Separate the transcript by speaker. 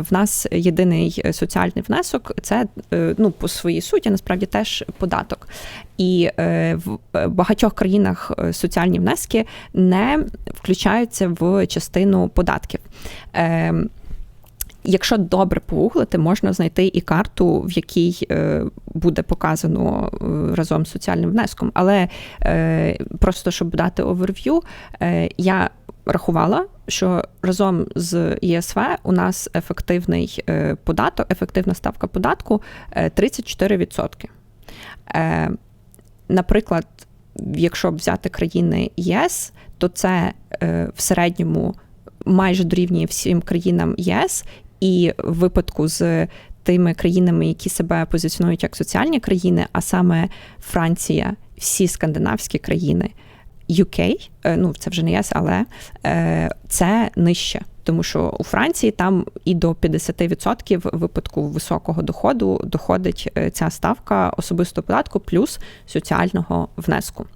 Speaker 1: В нас єдиний соціальний внесок це е, ну по своїй суті насправді теж податок. І е, в е, багатьох країнах е, соціальні внески не включаються в частину податків. Е, Якщо добре погуглити, можна знайти і карту, в якій е, буде показано е, разом з соціальним внеском. Але е, просто щоб дати оверв'ю, е, я рахувала, що разом з ЄСВ у нас ефективний е, податок, ефективна ставка податку е, 34%. Е, Наприклад, якщо взяти країни ЄС, то це е, в середньому майже дорівнює всім країнам ЄС, і в випадку з тими країнами, які себе позиціонують як соціальні країни, а саме Франція, всі скандинавські країни, UK, е, ну це вже не ЄС, але е, це нижче. Тому що у Франції там і до 50% випадку високого доходу доходить е, ця ставка особистого податку плюс соціального внеску.